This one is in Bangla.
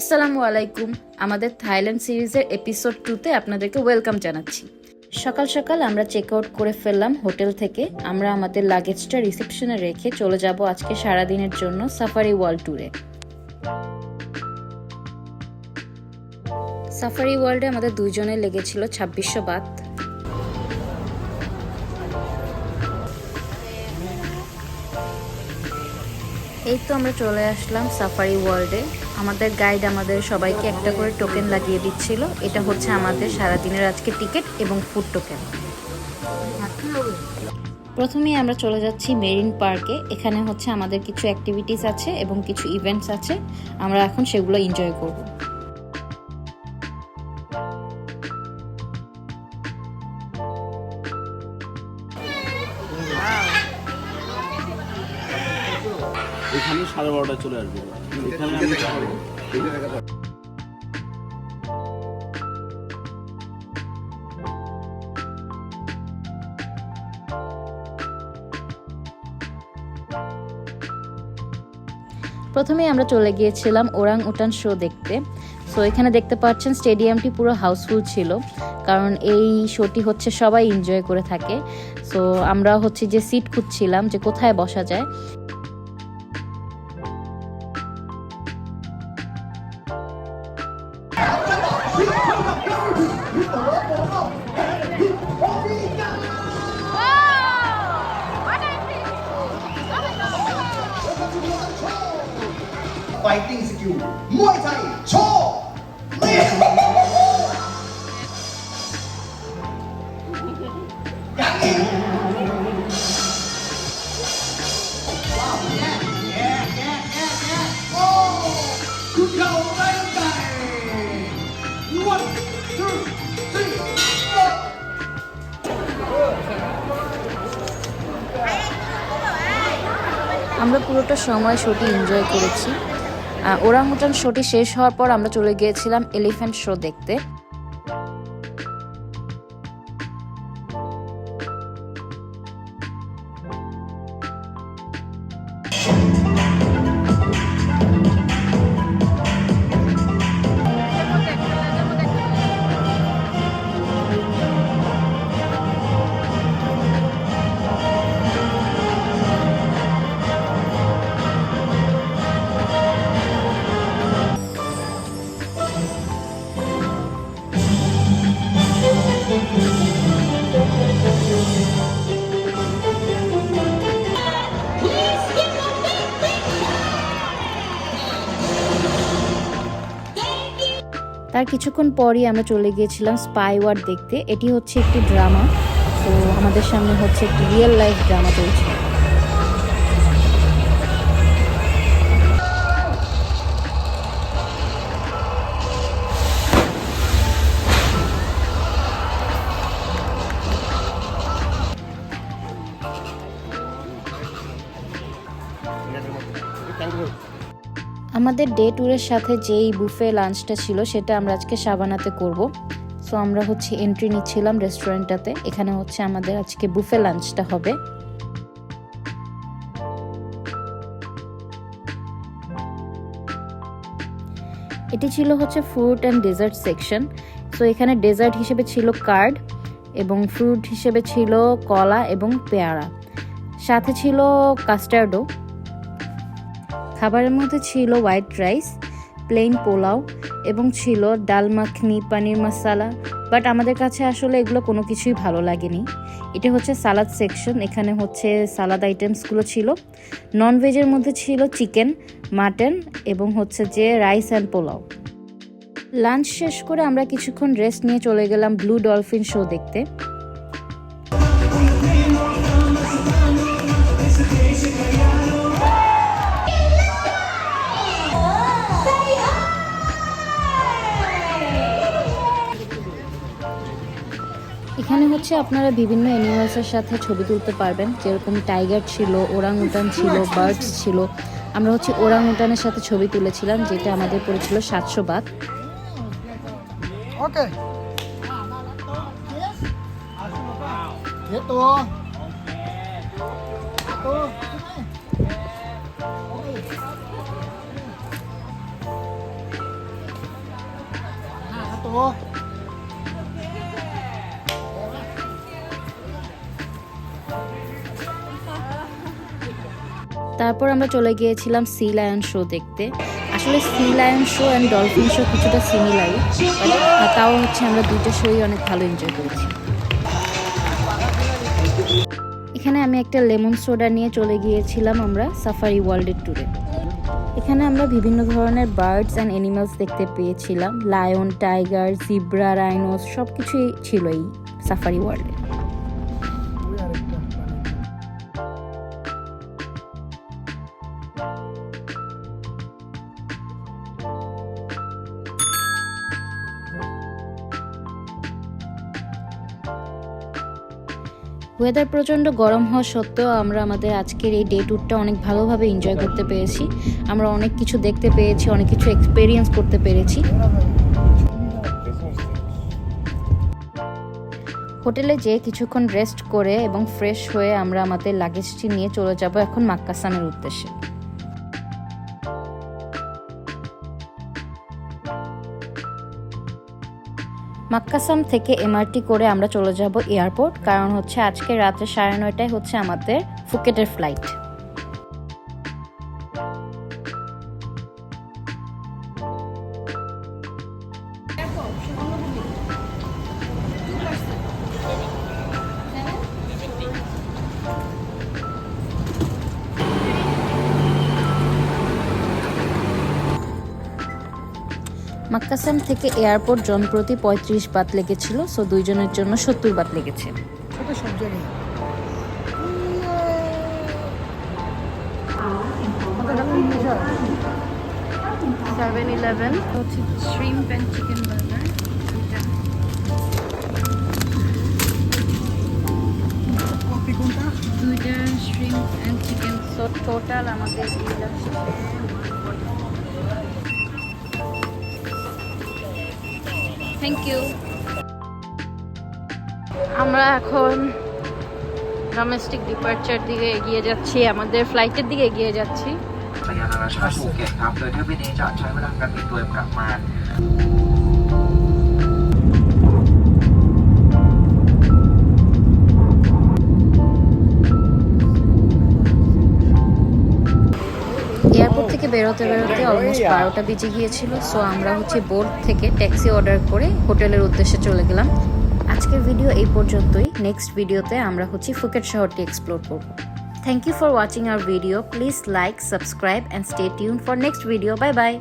আসসালামু আলাইকুম। আমাদের থাইল্যান্ড সিরিজের এপিসোড টুতে আপনাদেরকে ওয়েলকাম জানাচ্ছি। সকাল সকাল আমরা চেক আউট করে ফেললাম হোটেল থেকে। আমরা আমাদের লাগেজটা রিসেপশনে রেখে চলে যাব আজকে সারাদিনের জন্য সাফারি ওয়ার্ল্ড ট্যুরে সাফারি ওয়ার্ল্ডে আমাদের দুজনে লেগেছিল ছাব্বিশশো বাত। এই তো আমরা চলে আসলাম সাফারি ওয়ার্ল্ডে আমাদের গাইড আমাদের সবাইকে একটা করে টোকেন লাগিয়ে দিচ্ছিল। এটা হচ্ছে আমাদের সারাদিনের আজকে টিকিট এবং ফুড টোকেন প্রথমেই আমরা চলে যাচ্ছি মেরিন পার্কে। এখানে হচ্ছে আমাদের কিছু অ্যাক্টিভিটিস আছে এবং কিছু ইভেন্টস আছে। আমরা এখন সেগুলো এনজয় করব। সাড়ে বারোটায় চলে আসবে। এখানে আমি প্রথমেই আমরা চলে গিয়েছিলাম ওরাং উটান শো দেখতে। সো এখানে দেখতে পাচ্ছেন স্টেডিয়ামটি পুরো হাউসফুল ছিল, কারণ এই শোটি হচ্ছে সবাই এনজয় করে থাকে। সো আমরা হচ্ছে যে সিট খুঁজছিলাম যে কোথায় বসা যায়। fighting skill มวยไทยโชว์ยังอีกว้าวแย่แย่แย่แย่แย่โอ้คุณเข่า আমরা পুরোটা সময় শোটি এনজয় করেছি। ওরাং উটান শোটি শেষ হওয়ার পর আমরা চলে গিয়েছিলাম এলিফ্যান্ট শো দেখতে। তার কিছুক্ষণ পরই আমরা চলে গিয়েছিলাম স্পাই ওয়ার দেখতে। এটি হচ্ছে একটি ড্রামা। তো আমাদের সামনে হচ্ছে একটি রিয়েল লাইফ ড্রামা চলছে। আমাদের ডে ট্যুরের সাথে যেই বুফে লাঞ্চটা ছিল, সেটা আমরা আজকে সাবানাতে করব। সো আমরা হচ্ছে এন্ট্রি নিচ্ছিলাম রেস্টুরেন্টটাতে এখানে হচ্ছে আমাদের আজকে বুফে লাঞ্চটা হবে। এটি ছিল হচ্ছে fruit and dessert section so এখানে ডেজার্ট হিসেবে ছিল কার্ড এবং ফ্রুট হিসেবে ছিল কলা এবং পেয়ারা। সাথে ছিল কাস্টার্ডও খাবারের মধ্যে ছিল হোয়াইট রাইস প্লেন পোলাও এবং ছিল ডাল মাখনি পানির মশালা বাট আমাদের কাছে আসলে এগুলো কোনো কিছুই ভালো লাগেনি। এটা হচ্ছে সালাদ সেকশন এখানে হচ্ছে সালাদ আইটেমসগুলো ছিল। নন ভেজের মধ্যে ছিল চিকেন মাটন এবং হচ্ছে যে রাইস অ্যান্ড পোলাও। লাঞ্চ শেষ করে আমরা কিছুক্ষণ রেস্ট নিয়ে চলে গেলাম ব্লু ডলফিন শো দেখতে। এখানে হচ্ছে আপনারা বিভিন্ন অ্যানিমালসের সাথে ছবি তুলতে পারবেন। যেরকম টাইগার ছিল ওরাং উটান ছিল বার্ডস ছিল। আমরা হচ্ছে ওরাং উটানের সাথে ছবি তুলেছিলাম, যেটা আমাদের পড়েছিল সাতশো বাদ Okay. Ito. তারপর আমরা চলে গিয়েছিলাম সি লায়ন শো দেখতে। আসলে sea lion show and dolphin show কিছুটা সিমিলারই তাও হচ্ছে আমরা দুটো শোই অনেক ভালো এনজয় করেছি। এখানে আমি একটা লেমন সোডা নিয়ে চলে গিয়েছিলাম আমরা সাফারি ওয়ার্ল্ডের ট্যুরে এখানে আমরা বিভিন্ন ধরনের বার্ডস অ্যান্ড অ্যানিমালস দেখতে পেয়েছিলাম। লায়ন টাইগার জিব্রা রাইনোস সব কিছুই ছিল এই সাফারি ওয়ার্ল্ডে ওয়েদার প্রচণ্ড গরম হওয়া সত্ত্বেও আমরা আমাদের আজকের এই ডে ট্যুরটা অনেক ভালোভাবে এনজয় করতে পেরেছি। আমরা অনেক কিছু দেখতে পেয়েছি, অনেক কিছু এক্সপেরিয়েন্স করতে পেরেছি। হোটেলে যেয়ে কিছুক্ষণ রেস্ট করে এবং ফ্রেশ হয়ে আমরা আমাদের লাগেজটি নিয়ে চলে যাব এখন মাক্কাসানের উদ্দেশ্যে। মাক্কাসাম থেকে এমআরটি করে আমরা চলে যাব এয়ারপোর্ট, কারণ হচ্ছে আজকে রাত্রে সাড়ে নয়টায় হচ্ছে আমাদের ফুকেটের ফ্লাইট। মাক্কাসাম থেকে এয়ারপোর্ট জনপ্রতি পঁয়ত্রিশ বাত লেগেছিল সো দুইজনের জন্য সত্তর বাত লেগেছে। Seven Eleven. হচ্ছে শ্রিম্প অ্যান্ড চিকেন বার্গার দুইটা shrimp and chicken so total আমাদের থ্যাংক ইউ আমরা এখন ডোমেস্টিক ডিপার্চার দিকে এগিয়ে যাচ্ছি আমাদের ফ্লাইটের দিকে এগিয়ে যাচ্ছি। থেকে বেরোতে বেরোতে অলমোস্ট বারোটা বেজে গিয়েছিল সো আমরা হচ্ছে বোর্ড থেকে ট্যাক্সি অর্ডার করে হোটেলের উদ্দেশ্যে চলে গেলাম। আজকের ভিডিও এই পর্যন্তই। নেক্সট ভিডিওতে আমরা হচ্ছে ফুকেট শহরটি এক্সপ্লোর করব। Thank you for watching our video please like subscribe and stay tune for next video bye bye